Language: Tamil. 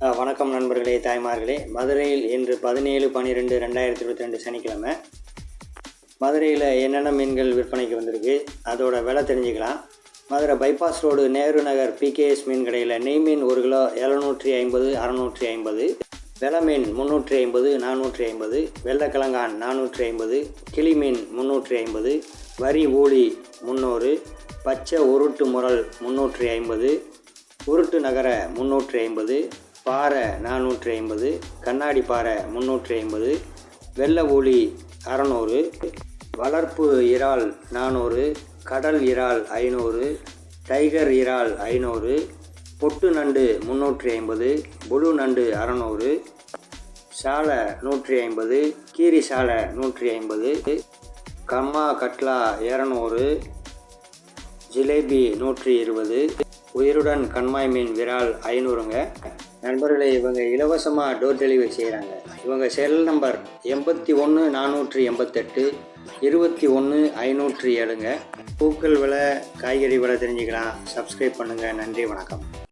வணக்கம் நண்பர்களே தாய்மார்களே. மதுரையில் இன்று பதினேழு பன்னிரெண்டு ரெண்டாயிரத்தி இருபத்தி ரெண்டு சனிக்கிழமை. மதுரையில் என்னென்ன மீன்கள் விற்பனைக்கு வந்திருக்கு அதோட விலை தெரிஞ்சுக்கலாம். Madurai bypass road Nehru Nagar PKS மீன் கடையில் நெய் மீன் ஒரு கிலோ எழுநூற்றி ஐம்பது அறநூற்றி ஐம்பது. வெலை மீன் முந்நூற்றி ஐம்பது நானூற்றி ஐம்பது. வெள்ளைக்கிழங்கான் நானூற்றி ஐம்பது. கிளி மீன் முந்நூற்றி ஐம்பது. வரி ஊழி முந்நூறு பச்சை உருட்டு முரல் முந்நூற்றி ஐம்பது. உருட்டு நகர முந்நூற்றி ஐம்பது. பாறை நானூற்றி ஐம்பது கண்ணாடி பாறை முந்நூற்றி ஐம்பது வெள்ளை ஒளி அறநூறு வளர்ப்பு இறால் நானூறு கடல் இறால் ஐநூறு டைகர் இறால் ஐநூறு பொட்டு நண்டு முந்நூற்றி ஐம்பது புழு நண்டு அறநூறு சாலை நூற்றி ஐம்பது கீரி சாலை நூற்றி ஐம்பது கம்மா கட்லா இரநூறு ஜிலேபி நூற்றி இருபது உயிருடன் கண்மாய் மீன் விரால் ஐநூறுங்க. நண்பர்களே இவங்க இலவசமாக டோர் டெலிவரி செய்கிறாங்க இவங்க செல் நம்பர் எண்பத்தி ஒன்று நானூற்றி எண்பத்தெட்டு இருபத்தி ஒன்று ஐநூற்றி ஏழுங்க. பூக்கள் விலை காய்கறி விலை தெரிஞ்சுக்கலாம். சப்ஸ்கிரைப் பண்ணுங்கள் நன்றி வணக்கம்.